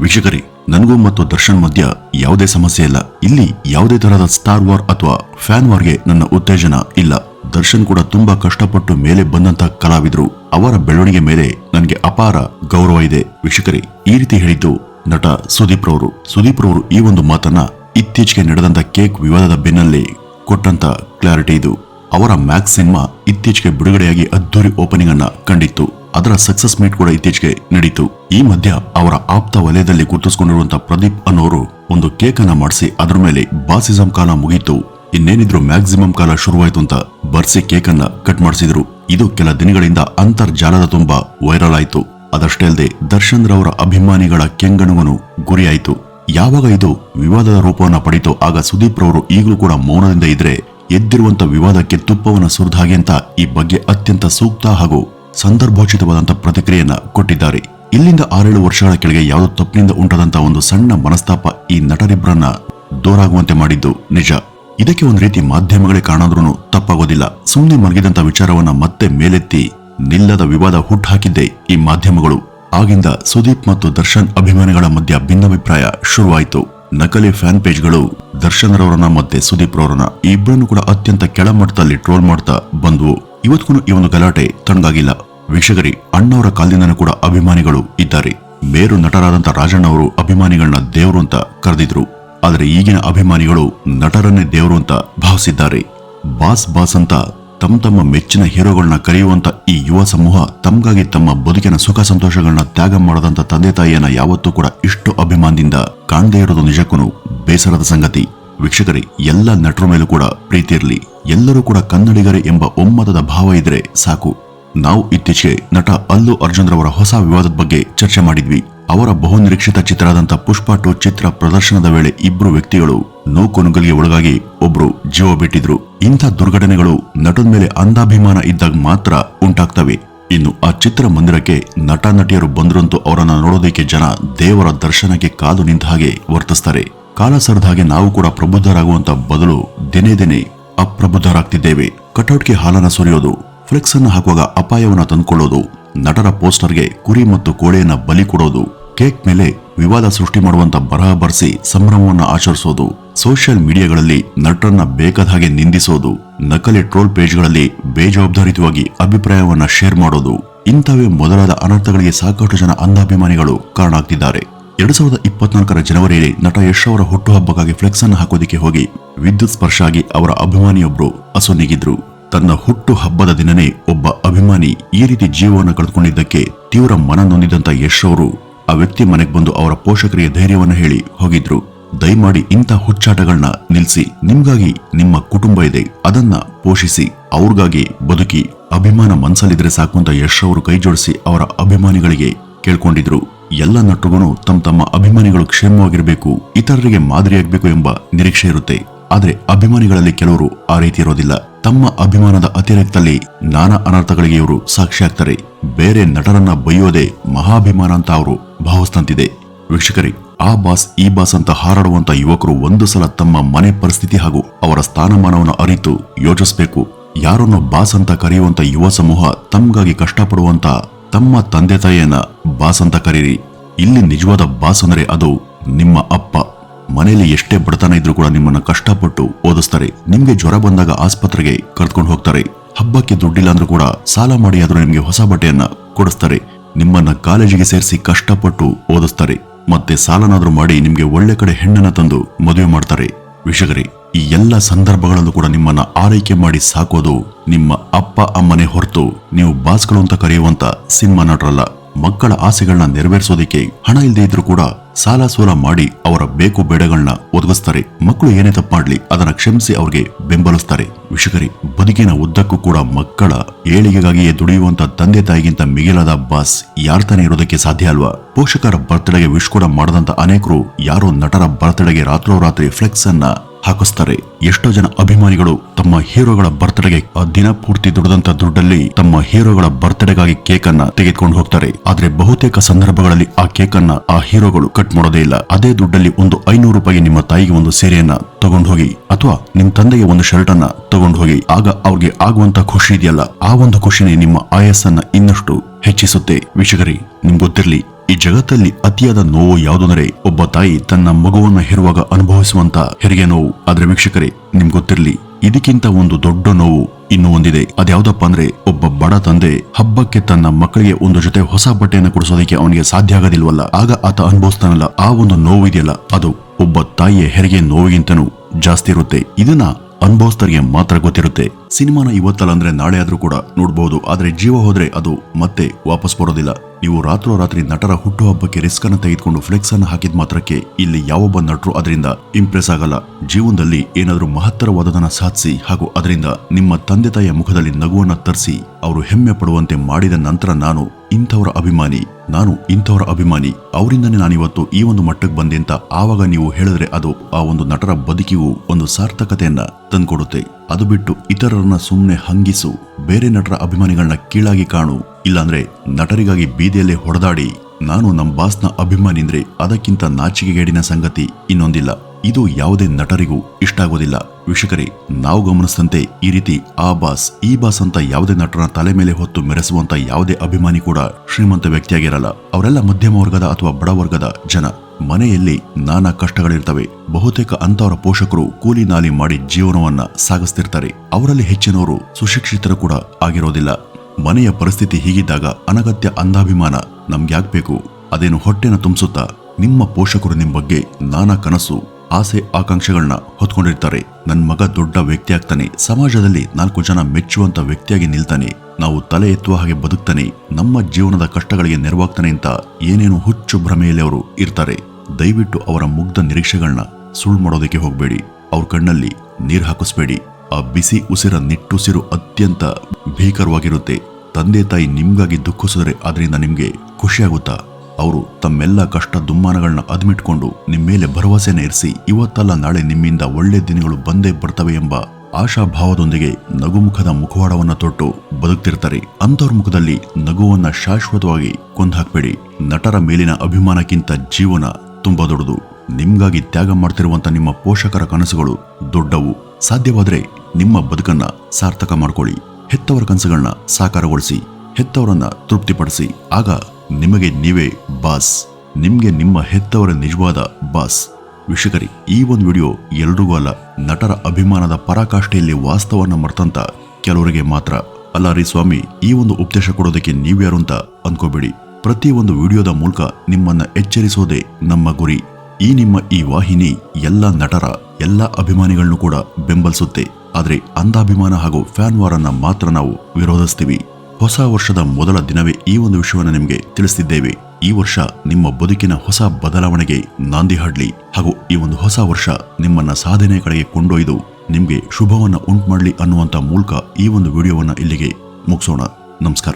ವೀಕ್ಷಕರೇ, ನನಗೂ ಮತ್ತು ದರ್ಶನ್ ಮಧ್ಯ ಯಾವುದೇ ಸಮಸ್ಯೆ ಇಲ್ಲ. ಇಲ್ಲಿ ಯಾವುದೇ ತರಹದ ಸ್ಟಾರ್ ವಾರ್ ಅಥವಾ ಫ್ಯಾನ್ ವಾರ್ಗೆ ನನ್ನ ಉತ್ತೇಜನ ಇಲ್ಲ. ದರ್ಶನ್ ಕೂಡ ತುಂಬಾ ಕಷ್ಟಪಟ್ಟು ಮೇಲೆ ಬಂದಂತ ಕಲಾವಿದರು. ಅವರ ಬೆಳವಣಿಗೆ ಮೇಲೆ ನನಗೆ ಅಪಾರ ಗೌರವ ಇದೆ. ವೀಕ್ಷಕರೇ, ಈ ರೀತಿ ಹೇಳಿದ್ದು ನಟ ಸುದೀಪ್ ರವರು. ಸುದೀಪ್ ರವರು ಈ ಒಂದು ಮಾತನ್ನ ಇತ್ತೀಚೆಗೆ ನಡೆದಂತ ಕೇಕ್ ವಿವಾದದ ಬೆನ್ನಲ್ಲಿ ಕೊಟ್ಟಂತ ಕ್ಲಾರಿಟಿ ಇದು. ಅವರ ಮ್ಯಾಕ್ಸ್ ಸಿನಿಮಾ ಇತ್ತೀಚೆಗೆ ಬಿಡುಗಡೆಯಾಗಿ ಅದ್ದೂರಿ ಓಪನಿಂಗ್ ಅನ್ನ ಕಂಡಿತ್ತು. ಅದರ ಸಕ್ಸಸ್ ಮೀಟ್ ಕೂಡ ಇತ್ತೀಚೆಗೆ ನಡೀತು. ಈ ಮಧ್ಯ ಅವರ ಆಪ್ತ ವಲಯದಲ್ಲಿ ಗುರುತಿಸಿಕೊಂಡಿರುವಂತಹ ಪ್ರದೀಪ್ ಅನ್ನೋರು ಒಂದು ಕೇಕ್ ಅನ್ನ ಮಾಡಿಸಿ ಅದರ ಮೇಲೆ ಬಾಸಿಸಂ ಕಾಲ ಮುಗೀತು. ಇನ್ನೇನಿದ್ರು ಮ್ಯಾಕ್ಸಿಮಮ್ ಕಾಲ ಶುರುವಾಯ್ತು ಅಂತ ಬರ್ಸಿ ಕೇಕ್ ಅನ್ನ ಕಟ್ ಮಾಡಿಸಿದ್ರು. ಇದು ಕೆಲ ದಿನಗಳಿಂದ ಅಂತರ್ಜಾಲದ ತುಂಬಾ ವೈರಲ್ ಆಯ್ತು. ಅದಷ್ಟೇ ಅಲ್ಲದೆ ದರ್ಶನ್ ರವರ ಅಭಿಮಾನಿಗಳ ಕೆಂಗಣುವನು ಗುರಿಯಾಯಿತು. ಯಾವಾಗ ಇದು ವಿವಾದದ ರೂಪವನ್ನ ಪಡೆಯಿತು ಆಗ ಸುದೀಪ್ ರವರು ಈಗಲೂ ಕೂಡ ಮೌನದಿಂದ ಇದ್ರೆ ಎದ್ದಿರುವಂತ ವಿವಾದಕ್ಕೆ ತುಪ್ಪವನ್ನು ಸುರಿದ ಹಾಗೆ ಅಂತ ಈ ಬಗ್ಗೆ ಅತ್ಯಂತ ಸೂಕ್ತ ಹಾಗೂ ಸಂದರ್ಭೋಚಿತವಾದಂತ ಪ್ರತಿಕ್ರಿಯೆಯನ್ನ ಕೊಟ್ಟಿದ್ದಾರೆ. ಇಲ್ಲಿಂದ ಆರೇಳು ವರ್ಷಗಳ ಕೆಳಗೆ ಯಾವುದೋ ತಪ್ಪಿನಿಂದ ಉಂಟಾದಂತಹ ಒಂದು ಸಣ್ಣ ಮನಸ್ತಾಪ ಈ ನಟರಿಬ್ಬರನ್ನ ದೂರಾಗುವಂತೆ ಮಾಡಿದ್ದು ನಿಜ. ಇದಕ್ಕೆ ಒಂದು ರೀತಿ ಮಾಧ್ಯಮಗಳೇ ಕಾಣಾದ್ರೂ ತಪ್ಪಾಗೋದಿಲ್ಲ. ಸುಮ್ಮನೆ ಮಲಗಿದಂತ ವಿಚಾರವನ್ನ ಮತ್ತೆ ಮೇಲೆತ್ತಿ ನಿಲ್ಲದ ವಿವಾದ ಹುಟ್ಟುಹಾಕಿದ್ದೆ ಈ ಮಾಧ್ಯಮಗಳು. ಆಗಿಂದ ಸುದೀಪ್ ಮತ್ತು ದರ್ಶನ್ ಅಭಿಮಾನಿಗಳ ಮಧ್ಯ ಭಿನ್ನಾಭಿಪ್ರಾಯ ಶುರುವಾಯಿತು. ನಕಲಿ ಫ್ಯಾನ್ ಪೇಜ್ಗಳು ದರ್ಶನ್ ರವರನ್ನ ಮತ್ತೆ ಸುದೀಪ್ ರವರನ್ನ ಇಬ್ಬರನ್ನು ಕೂಡ ಅತ್ಯಂತ ಕೆಳಮಟ್ಟದಲ್ಲಿ ಟ್ರೋಲ್ ಮಾಡ್ತಾ ಬಂದ್ವು. ಇವತ್ತಿಗೂ ಈ ಒಂದು ಗಲಾಟೆ, ತಣ್ಣಗಾಗಿಲ್ಲ. ವೀಕ್ಷಕರಿ, ಅಣ್ಣವರ ಕಾಲದಿಂದನೂ ಕೂಡ ಅಭಿಮಾನಿಗಳು ಇದ್ದಾರೆ. ಮೇರು ನಟರಾದಂತ ರಾಜಣ್ಣ ಅವರು ಅಭಿಮಾನಿಗಳನ್ನ ದೇವರು ಅಂತ ಕರೆದಿದ್ರು. ಆದರೆ ಈಗಿನ ಅಭಿಮಾನಿಗಳು ನಟರನ್ನೇ ದೇವರು ಅಂತ ಭಾವಿಸಿದ್ದಾರೆ. ಬಾಸ್ ಬಾಸ್ ಅಂತ ತಮ್ಮ ತಮ್ಮ ಮೆಚ್ಚಿನ ಹೀರೋಗಳನ್ನ ಕರೆಯುವಂತ ಈ ಯುವ ಸಮೂಹ ತಮ್ಗಾಗಿ ತಮ್ಮ ಬದುಕಿನ ಸುಖ ಸಂತೋಷಗಳನ್ನ ತ್ಯಾಗ ಮಾಡದಂತ ತಂದೆ ತಾಯಿಯನ್ನ ಯಾವತ್ತೂ ಕೂಡ ಇಷ್ಟು ಅಭಿಮಾನದಿಂದ ಕಾಣದೇ ಇರೋದು ನಿಜಕ್ಕೂ ಬೇಸರದ ಸಂಗತಿ. ವೀಕ್ಷಕರೇ, ಎಲ್ಲ ನಟರ ಮೇಲೂ ಕೂಡ ಪ್ರೀತಿ ಇರಲಿ. ಎಲ್ಲರೂ ಕೂಡ ಕನ್ನಡಿಗರೇ ಎಂಬ ಒಮ್ಮತದ ಭಾವ ಇದ್ರೆ ಸಾಕು. ನಾವು ಇತ್ತೀಚೆಗೆ ನಟ ಅಲ್ಲು ಅರ್ಜುನ್ ರವರ ಹೊಸ ವಿವಾದದ ಬಗ್ಗೆ ಚರ್ಚೆ ಮಾಡಿದ್ವಿ. ಅವರ ಬಹುನಿರೀಕ್ಷಿತ ಚಿತ್ರದಂತ ಪುಷ್ಪ ಟು ಚಿತ್ರ ಪ್ರದರ್ಶನದ ವೇಳೆ ಇಬ್ಬರು ವ್ಯಕ್ತಿಗಳು ನೋಕುನುಗಲಿಗೆ ಒಳಗಾಗಿ ಒಬ್ರು ಜೀವ ಬಿಟ್ಟಿದ್ರು. ಇಂಥ ದುರ್ಘಟನೆಗಳು ನಟನ ಮೇಲೆ ಅಂಧಾಭಿಮಾನ ಇದ್ದಾಗ ಮಾತ್ರ ಉಂಟಾಗ್ತವೆ. ಇನ್ನು ಆ ಚಿತ್ರ ಮಂದಿರಕ್ಕೆ ನಟ ನಟಿಯರು ಬಂದ್ರಂತೂ ಅವರನ್ನ ನೋಡೋದಕ್ಕೆ ಜನ ದೇವರ ದರ್ಶನಕ್ಕೆ ಕಾದು ನಿಂತ ಹಾಗೆ ವರ್ತಿಸ್ತಾರೆ. ಕಾಲ ಸರಿದಾಗೆ ನಾವು ಕೂಡ ಪ್ರಬುದ್ಧರಾಗುವಂತ ಬದಲು ದಿನೇ ದಿನೇ ಅಪ್ರಬುದ್ಧರಾಗ್ತಿದ್ದೇವೆ. ಕಟೌಟ್ಗೆ ಹಾಲನ್ನ ಸುರಿಯೋದು ಫ್ಲೆಕ್ಸ್ ಅನ್ನು ಹಾಕುವಾಗ ಅಪಾಯವನ್ನ ತಂದುಕೊಳ್ಳೋದು, ನಟರ ಪೋಸ್ಟರ್ಗೆ ಕುರಿ ಮತ್ತು ಕೋಳೆಯನ್ನ ಬಲಿ ಕೊಡೋದು, ಕೇಕ್ ಮೇಲೆ ವಿವಾದ ಸೃಷ್ಟಿ ಮಾಡುವಂತ ಬರಹ ಬರೆಸಿ ಸಂಭ್ರಮವನ್ನ ಆಚರಿಸೋದು, ಸೋಷಿಯಲ್ ಮೀಡಿಯಾಗಳಲ್ಲಿ ನಟರನ್ನ ಬೇಕಾದ ಹಾಗೆ ನಿಂದಿಸೋದು, ನಕಲಿ ಟ್ರೋಲ್ ಪೇಜ್ಗಳಲ್ಲಿ ಬೇಜವಾಬ್ದಾರಿತವಾಗಿ ಅಭಿಪ್ರಾಯವನ್ನ ಶೇರ್ ಮಾಡೋದು, ಇಂಥವೇ ಮೊದಲಾದ ಅನರ್ಥಗಳಿಗೆ ಸಾಕಷ್ಟು ಜನ ಅಂಧಾಭಿಮಾನಿಗಳು ಕಾರಣ ಆಗ್ತಿದ್ದಾರೆ ಎರಡ್ ಸಾವಿರದ ಇಪ್ಪತ್ನಾಲ್ಕರ ಜನವರಿಯಲ್ಲಿ ನಟ ಯಶ್ ಅವರ ಹುಟ್ಟುಹಬ್ಬಕ್ಕಾಗಿ ಫ್ಲೆಕ್ಸ್ ಅನ್ನು ಹಾಕೋದಿಕ್ಕೆ ಹೋಗಿ ವಿದ್ಯುತ್ ಸ್ಪರ್ಶ ಆಗಿ ಅವರ ಅಭಿಮಾನಿಯೊಬ್ರು ಅಸುನೀಗಿದ್ರು ತನ್ನ ಹುಟ್ಟು ಹಬ್ಬದ ದಿನನೇ ಒಬ್ಬ ಅಭಿಮಾನಿ ಈ ರೀತಿ ಜೀವವನ್ನು ಕಳೆದುಕೊಂಡಿದ್ದಕ್ಕೆ ತೀವ್ರ ಮನ ನೊಂದಿದಂತ ಯಶ್ ಅವರು ಆ ವ್ಯಕ್ತಿ ಮನೆಗೆ ಬಂದು ಅವರ ಪೋಷಕರಿಗೆ ಧೈರ್ಯವನ್ನು ಹೇಳಿ ಹೋಗಿದ್ರು. ದಯಮಾಡಿ ಇಂಥ ಹುಚ್ಚಾಟಗಳನ್ನ ನಿಲ್ಲಿಸಿ ನಿಮ್ಗಾಗಿ ನಿಮ್ಮ ಕುಟುಂಬ ಇದೆ, ಅದನ್ನ ಪೋಷಿಸಿ, ಅವ್ರಿಗಾಗಿ ಬದುಕಿ ಅಭಿಮಾನ ಮನಸ್ಸಲ್ಲಿದ್ರೆ ಸಾಕು ಅಂತ ಯಶ್ ಅವರು ಕೈ ಜೋಡಿಸಿ ಅವರ ಅಭಿಮಾನಿಗಳಿಗೆ ಕೇಳ್ಕೊಂಡಿದ್ರು. ಎಲ್ಲ ನಟರುಗಳು ತಮ್ಮ ತಮ್ಮ ಅಭಿಮಾನಿಗಳು ಕ್ಷೇಮವಾಗಿರಬೇಕು, ಇತರರಿಗೆ ಮಾದರಿಯಾಗಬೇಕು ಎಂಬ ನಿರೀಕ್ಷೆ ಇರುತ್ತೆ. ಆದರೆ ಅಭಿಮಾನಿಗಳಲ್ಲಿ ಕೆಲವರು ಆ ರೀತಿ ಇರೋದಿಲ್ಲ. ತಮ್ಮ ಅಭಿಮಾನದ ಅತಿರೇಕದಲ್ಲಿ ನಾನಾ ಅನರ್ಥಗಳಿಗೆ ಇವರು ಸಾಕ್ಷಿಯಾಗ್ತಾರೆ ಬೇರೆ ನಟರನ್ನ ಬೈಯೋದೇ ಮಹಾಭಿಮಾನ ಅಂತ ಅವರು ಭಾವಿಸ್ತಂತಿದೆ ವೀಕ್ಷಕರೇ, ಆ ಬಾಸ್, ಈ ಬಾಸ್ ಅಂತ ಹಾರಾಡುವಂತ ಯುವಕರು ಒಂದು ಸಲ ತಮ್ಮ ಮನೆ ಪರಿಸ್ಥಿತಿ ಹಾಗೂ ಅವರ ಸ್ಥಾನಮಾನವನ್ನು ಅರಿತು ಯೋಚಿಸಬೇಕು. ಯಾರನ್ನು ಬಾಸ್ ಅಂತ ಕರೆಯುವಂತ ಯುವ ಸಮೂಹ ತಮ್ಗಾಗಿ ಕಷ್ಟಪಡುವಂತ ತಮ್ಮ ತಂದೆ ತಾಯಿಯನ್ನ ಬಾಸ್ ಅಂತ ಕರೀರಿ. ಇಲ್ಲಿ ನಿಜವಾದ ಬಾಸ್ ಅಂದರೆ ಅದು ನಿಮ್ಮ ಅಪ್ಪ. ಮನೆಯಲ್ಲಿ ಎಷ್ಟೇ ಬಡತನ ಇದ್ರೂ ಕೂಡ ನಿಮ್ಮನ್ನ ಕಷ್ಟಪಟ್ಟು ಓದಿಸ್ತಾರೆ. ನಿಮ್ಗೆ ಜ್ವರ ಬಂದಾಗ ಆಸ್ಪತ್ರೆಗೆ ಕರ್ಕೊಂಡು ಹೋಗ್ತಾರೆ. ಹಬ್ಬಕ್ಕೆ ದುಡ್ಡಿಲ್ಲ ಅಂದ್ರೂ ಕೂಡ ಸಾಲ ಮಾಡಿ ಆದ್ರೂ ನಿಮ್ಗೆ ಹೊಸ ಬಟ್ಟೆಯನ್ನ ಕೊಡಿಸ್ತಾರೆ. ನಿಮ್ಮನ್ನ ಕಾಲೇಜಿಗೆ ಸೇರಿಸಿ ಕಷ್ಟಪಟ್ಟು ಓದಿಸ್ತಾರೆ. ಮತ್ತೆ ಸಾಲನಾದ್ರೂ ಮಾಡಿ ನಿಮ್ಗೆ ಒಳ್ಳೆ ಕಡೆ ಹೆಣ್ಣನ್ನ ತಂದು ಮದುವೆ ಮಾಡ್ತಾರೆ. ವಿಷಗರಿ ಈ ಎಲ್ಲ ಸಂದರ್ಭಗಳಲ್ಲೂ ಕೂಡ ನಿಮ್ಮನ್ನ ಆರೈಕೆ ಮಾಡಿ ಸಾಕೋದು ನಿಮ್ಮ ಅಪ್ಪ, ಅಮ್ಮನೆ ಹೊರತು ನೀವು ಬಾಸ್ಗಳು ಅಂತ ಕರೆಯುವಂತ ಸಿನಿಮಾ ನಟರಲ್ಲ. ಮಕ್ಕಳ ಆಸೆಗಳನ್ನ ನೆರವೇರಿಸೋದಿಕ್ಕೆ ಹಣ ಇಲ್ಲದೆ ಇದ್ರೂ ಕೂಡ ಸಾಲ ಸೋಲ ಮಾಡಿ ಅವರ ಬೇಕು ಬೇಡಗಳನ್ನ ಒದಗಿಸ್ತಾರೆ. ಮಕ್ಕಳು ಏನೇ ತಪ್ಪು ಮಾಡ್ಲಿ ಅದನ್ನ ಕ್ಷಮಿಸಿ ಅವರಿಗೆ ಬೆಂಬಲಿಸ್ತಾರೆ. ವಿಷಕರಿ ಬದುಕಿನ ಉದ್ದಕ್ಕೂ ಕೂಡ ಮಕ್ಕಳ ಏಳಿಗೆಗಾಗಿಯೇ ದುಡಿಯುವಂತ ತಂದೆ ತಾಯಿಗಿಂತ ಮಿಗಿಲಾದ ಬಾಸ್ ಯಾರ್ ತಾನೇ ಇರೋದಕ್ಕೆ ಸಾಧ್ಯ ಅಲ್ವಾ? ಪೋಷಕರ ಬರ್ತ್ಡೇಗೆ ವಿಶ್ ಕೂಡ ಮಾಡದಂತ ಅನೇಕರು ಯಾರೋ ನಟರ ಬರ್ತ್ಡೇಗೆ ರಾತ್ರೋರಾತ್ರಿ ಫ್ಲೆಕ್ಸ್ ಅನ್ನ ಹಾಕಿಸ್ತಾರೆ ಎಷ್ಟೋ ಜನ ಅಭಿಮಾನಿಗಳು ತಮ್ಮ ಹೀರೋಗಳ ಬರ್ತ್ಡೇಗೆ ಆ ದಿನ ಪೂರ್ತಿ ದುಡಿದಂತ ದುಡ್ಡಲ್ಲಿ ತಮ್ಮ ಹೀರೋಗಳ ಬರ್ತ್ಡೇಗಾಗಿ ಕೇಕ್ ಅನ್ನ ತೆಗೆದುಕೊಂಡು ಹೋಗ್ತಾರೆ. ಆದ್ರೆ ಬಹುತೇಕ ಸಂದರ್ಭಗಳಲ್ಲಿ ಆ ಕೇಕ್ ಅನ್ನ ಆ ಹೀರೋಗಳು ಕಟ್ ಮಾಡೋದೇ ಇಲ್ಲ. ಅದೇ ದುಡ್ಡಲ್ಲಿ ಒಂದು ಐನೂರು ರೂಪಾಯಿ ನಿಮ್ಮ ತಾಯಿಗೆ ಒಂದು ಸೀರೆಯನ್ನ ತಗೊಂಡು ಹೋಗಿ ಅಥವಾ ನಿಮ್ ತಂದೆಗೆ ಒಂದು ಶರ್ಟ್ ಅನ್ನ ತಗೊಂಡು ಹೋಗಿ, ಆಗ ಅವ್ರಿಗೆ ಆಗುವಂತ ಖುಷಿ ಇದೆಯಲ್ಲ. ಆ ಒಂದು ಖುಷಿನೇ ನಿಮ್ಮ ಆಯಸ್ಸನ್ನ ಇನ್ನಷ್ಟು ಹೆಚ್ಚಿಸುತ್ತೆ. ವೀಕ್ಷಕರೇ, ನಿಮ್ಗೆ ಗೊತ್ತಿರ್ಲಿ ಈ ಜಗತ್ತಲ್ಲಿ ಅತಿಯಾದ ನೋವು ಯಾವುದಂದ್ರೆ ಒಬ್ಬ ತಾಯಿ ತನ್ನ ಮಗುವನ್ನು ಹೆರುವಾಗ ಅನುಭವಿಸುವಂತ ಹೆರಿಗೆ ನೋವು. ಆದ್ರೆ ವೀಕ್ಷಕರೇ, ನಿಮ್ಗೆ ಗೊತ್ತಿರಲಿ, ಇದಕ್ಕಿಂತ ಒಂದು ದೊಡ್ಡ ನೋವು ಇನ್ನು ಒಂದಿದೆ. ಅದ್ಯಾವ್ದಪ್ಪ ಅಂದ್ರೆ ಒಬ್ಬ ಬಡ ತಂದೆ ಹಬ್ಬಕ್ಕೆ ತನ್ನ ಮಕ್ಕಳಿಗೆ ಒಂದು ಜೊತೆ ಹೊಸ ಬಟ್ಟೆಯನ್ನು ಕೊಡಿಸೋದಕ್ಕೆ ಅವನಿಗೆ ಸಾಧ್ಯ ಆಗೋದಿಲ್ವಲ್ಲ? ಆಗ ಆತ ಅನುಭವಿಸ್ತಾನಲ್ಲ, ಆ ಒಂದು ನೋವು ಇದೆಯಲ್ಲ. ಅದು ಒಬ್ಬ ತಾಯಿಯ ಹೆರಿಗೆ ನೋವಿಗಿಂತನೂ ಜಾಸ್ತಿ ಇರುತ್ತೆ. ಇದನ್ನ ಅನುಭವಸ್ಥರಿಗೆ ಮಾತ್ರ ಗೊತ್ತಿರುತ್ತೆ. ಸಿನಿಮಾನ ಇವತ್ತಲ್ಲ ಅಂದ್ರೆ ನಾಳೆ ಆದ್ರೂ ಕೂಡ ನೋಡಬಹುದು ಆದ್ರೆ ಜೀವ ಹೋದ್ರೆ ಅದು ಮತ್ತೆ ವಾಪಸ್ ಬರೋದಿಲ್ಲ. ನೀವು ರಾತ್ರೋರಾತ್ರಿ ನಟರ ಹುಟ್ಟುಹಬ್ಬಕ್ಕೆ ರಿಸ್ಕ್ ಅನ್ನು ತೆಗೆದುಕೊಂಡು ಫ್ಲೆಕ್ಸ್ ಅನ್ನು ಹಾಕಿದ ಮಾತ್ರಕ್ಕೆ ಇಲ್ಲಿ ಯಾವೊಬ್ಬ ನಟರು ಅದರಿಂದ ಇಂಪ್ರೆಸ್ ಆಗಲ್ಲ. ಜೀವನದಲ್ಲಿ ಏನಾದರೂ ಮಹತ್ತರವಾದದನ್ನ ಸಾಧಿಸಿ ಹಾಗೂ ಅದರಿಂದ ನಿಮ್ಮ ತಂದೆ ತಾಯಿಯ ಮುಖದಲ್ಲಿ ನಗುವನ್ನ ತರಿಸಿ, ಅವರು ಹೆಮ್ಮೆ ಪಡುವಂತೆ ಮಾಡಿದ ನಂತರ ನಾನು ಇಂಥವರ ಅಭಿಮಾನಿ, ನಾನು ಇಂಥವರ ಅಭಿಮಾನಿ ಅವರಿಂದನೇ ನಾನಿವತ್ತು ಈ ಒಂದು ಮಟ್ಟಕ್ಕೆ ಬಂದೆ ಅಂತ ಆವಾಗ ನೀವು ಹೇಳಿದ್ರೆ ಅದು ಆ ಒಂದು ನಟರ ಬದುಕಿಗೂ ಒಂದು ಸಾರ್ಥಕತೆಯನ್ನ ತಂದುಕೊಡುತ್ತೆ. ಅದು ಬಿಟ್ಟು ಇತರರನ್ನ ಸುಮ್ಮನೆ ಹಂಗಿಸು, ಬೇರೆ ನಟರ ಅಭಿಮಾನಿಗಳನ್ನ ಕೀಳಾಗಿ ಕಾಣು, ಇಲ್ಲಾಂದ್ರೆ ನಟರಿಗಾಗಿ ಬೀದಿಯಲ್ಲೇ ಹೊಡೆದಾಡಿ, ನಾನು ನಮ್ಮ ಬಾಸ್ನ ಅಭಿಮಾನಿ ಅಂದ್ರೆ ಅದಕ್ಕಿಂತ ನಾಚಿಕೆಗೇಡಿನ ಸಂಗತಿ ಇನ್ನೊಂದಿಲ್ಲ. ಇದು ಯಾವುದೇ ನಟರಿಗೂ ಇಷ್ಟ ಆಗೋದಿಲ್ಲ. ವೀಕ್ಷಕರೇ, ನಾವು ಗಮನಿಸಿದಂತೆ ಈ ರೀತಿ ಆ ಬಾಸ್, ಈ ಬಾಸ್ ಅಂತ ಯಾವುದೇ ನಟನ ತಲೆ ಮೇಲೆ ಹೊತ್ತು ಮೆರೆಸುವಂತ ಯಾವುದೇ ಅಭಿಮಾನಿ ಕೂಡ ಶ್ರೀಮಂತ ವ್ಯಕ್ತಿಯಾಗಿರಲ್ಲ. ಅವರೆಲ್ಲ ಮಧ್ಯಮ ವರ್ಗದ ಅಥವಾ ಬಡ ವರ್ಗದ ಜನ. ಮನೆಯಲ್ಲಿ ನಾನಾ ಕಷ್ಟಗಳಿರ್ತವೆ. ಬಹುತೇಕ ಅಂತವರ ಪೋಷಕರು ಕೂಲಿ ನಾಲಿ ಮಾಡಿ ಜೀವನವನ್ನ ಸಾಗಿಸ್ತಿರ್ತಾರೆ. ಅವರಲ್ಲಿ ಹೆಚ್ಚಿನವರು ಸುಶಿಕ್ಷಿತರು ಕೂಡ ಆಗಿರೋದಿಲ್ಲ. ಮನೆಯ ಪರಿಸ್ಥಿತಿ ಹೀಗಿದ್ದಾಗ ಅನಗತ್ಯ ಅಂಧಾಭಿಮಾನ ನಮ್ಗ್ಯಾಗ್ಬೇಕು ಅದೇನು ಹೊಟ್ಟೆನ ತುಂಬಿಸುತ್ತಾ ನಿಮ್ಮ ಪೋಷಕರು ನಿಮ್ಮ ಬಗ್ಗೆ ನಾನಾ ಕನಸು ಆಸೆ ಆಕಾಂಕ್ಷೆಗಳನ್ನ ಹೊತ್ಕೊಂಡಿರ್ತಾರೆ. ನನ್ನ ಮಗ ದೊಡ್ಡ ವ್ಯಕ್ತಿ ಆಗ್ತಾನೆ ಸಮಾಜದಲ್ಲಿ ನಾಲ್ಕು ಜನ ಮೆಚ್ಚುವಂತ ವ್ಯಕ್ತಿಯಾಗಿ ನಿಲ್ತಾನೆ. ನಾವು ತಲೆ ಎತ್ತುವ ಹಾಗೆ ಬದುಕ್ತಾನೆ. ನಮ್ಮ ಜೀವನದ ಕಷ್ಟಗಳಿಗೆ ನೆರವಾಗ್ತಾನೆ ಅಂತ ಏನೇನು ಹುಚ್ಚು ಭ್ರಮೆಯಲ್ಲಿ ಅವರು ಇರ್ತಾರೆ. ದಯವಿಟ್ಟು ಅವರ ಮುಗ್ಧ ನಿರೀಕ್ಷೆಗಳನ್ನ ಸುಳ್ಳು ಮಾಡೋದಕ್ಕೆ ಹೋಗಬೇಡಿ. ಅವ್ರ ಕಣ್ಣಲ್ಲಿ ನೀರು ಹಾಕಿಸ್ಬೇಡಿ. ಆ ಬಿಸಿ ಉಸಿರ ನಿಟ್ಟುಸಿರು ಅತ್ಯಂತ ಭೀಕರವಾಗಿರುತ್ತೆ. ತಂದೆ ತಾಯಿ ನಿಮ್ಗಾಗಿ ದುಃಖಿಸಿದ್ರೆ ಅದರಿಂದ ನಿಮ್ಗೆ ಖುಷಿಯಾಗುತ್ತಾ ಅವರು ತಮ್ಮೆಲ್ಲ ಕಷ್ಟ ದುಮ್ಮಾನಗಳನ್ನ ಅದ್ಮಿಟ್ಕೊಂಡು ನಿಮ್ಮ ಮೇಲೆ ಭರವಸೆನ ಇರಿಸಿ, ಇವತ್ತಲ್ಲ ನಾಳೆ ನಿಮ್ಮಿಂದ ಒಳ್ಳೆ ದಿನಗಳು ಬಂದೇ ಬರ್ತವೆ ಎಂಬ ಆಶಾಭಾವದೊಂದಿಗೆ ನಗುಮುಖದ ಮುಖವಾಡವನ್ನ ತೊಟ್ಟು ಬದುಕ್ತಿರ್ತಾರೆ. ಅಂಥವ್ರ ಮುಖದಲ್ಲಿ ನಗುವನ್ನ ಶಾಶ್ವತವಾಗಿ ಕೊಂದಾಕ್ಬೇಡಿ ನಟರ ಮೇಲಿನ ಅಭಿಮಾನಕ್ಕಿಂತ ಜೀವನ ತುಂಬಾ ದೊಡ್ಡದು. ನಿಮ್ಗಾಗಿ ತ್ಯಾಗ ಮಾಡ್ತಿರುವಂತ ನಿಮ್ಮ ಪೋಷಕರ ಕನಸುಗಳು ದೊಡ್ಡವು. ಸಾಧ್ಯವಾದರೆ ನಿಮ್ಮ ಬದುಕನ್ನ ಸಾರ್ಥಕ ಮಾಡ್ಕೊಳ್ಳಿ. ಹೆತ್ತವರ ಕನಸುಗಳನ್ನ ಸಾಕಾರಗೊಳಿಸಿ, ಹೆತ್ತವರನ್ನ ತೃಪ್ತಿಪಡಿಸಿ. ಆಗ ನಿಮಗೆ ನೀವೇ ಬಾಸ್, ನಿಮಗೆ ನಿಮ್ಮ ಹೆತ್ತವರ ನಿಜವಾದ ಬಾಸ್. ವಿಷಕರಿ ಈ ಒಂದು ವಿಡಿಯೋ ಎಲ್ರಿಗೂ ಅಲ್ಲ, ನಟರ ಅಭಿಮಾನದ ಪರಾಕಾಷ್ಠೆಯಲ್ಲಿ ವಾಸ್ತವನ್ನ ಮರೆತಂತ ಕೆಲವರಿಗೆ ಮಾತ್ರ. ಅಲ್ಲ ರೀ ಸ್ವಾಮಿ, ಈ ಒಂದು ಉಪದೇಶ ಕೊಡೋದಕ್ಕೆ ನೀವ್ಯಾರು ಅಂತ ಅನ್ಕೋಬೇಡಿ. ಪ್ರತಿ ಒಂದು ವಿಡಿಯೋದ ಮೂಲಕ ನಿಮ್ಮನ್ನ ಎಚ್ಚರಿಸೋದೇ ನಮ್ಮ ಗುರಿ. ಈ ನಿಮ್ಮ ಈ ವಾಹಿನಿ ಎಲ್ಲ ನಟರ, ಎಲ್ಲ ಅಭಿಮಾನಿಗಳನ್ನು ಕೂಡ ಬೆಂಬಲಿಸುತ್ತೆ. ಆದರೆ ಅಂಧಾಭಿಮಾನ ಹಾಗೂ ಫ್ಯಾನ್ ವಾರನ್ನ ಮಾತ್ರ ನಾವು ವಿರೋಧಿಸ್ತೀವಿ. ಹೊಸ ವರ್ಷದ ಮೊದಲ ದಿನವೇ ಈ ಒಂದು ವಿಷಯವನ್ನು ನಿಮಗೆ ತಿಳಿಸಿದ್ದೇವೆ ಈ ವರ್ಷ ನಿಮ್ಮ ಬದುಕಿನ ಹೊಸ ಬದಲಾವಣೆಗೆ ನಾಂದಿ ಹಾಡ್ಲಿ ಹಾಗೂ ಈ ಒಂದು ಹೊಸ ವರ್ಷ ನಿಮ್ಮನ್ನ ಸಾಧನೆ ಕಡೆಗೆ ಕೊಂಡೊಯ್ದು ನಿಮಗೆ ಶುಭವನ್ನು ಉಂಟು ಮಾಡಲಿ ಅನ್ನುವಂತ ಮೂಲಕ ಈ ಒಂದು ವಿಡಿಯೋವನ್ನು ಇಲ್ಲಿಗೆ ಮುಗಿಸೋಣ. ನಮಸ್ಕಾರ.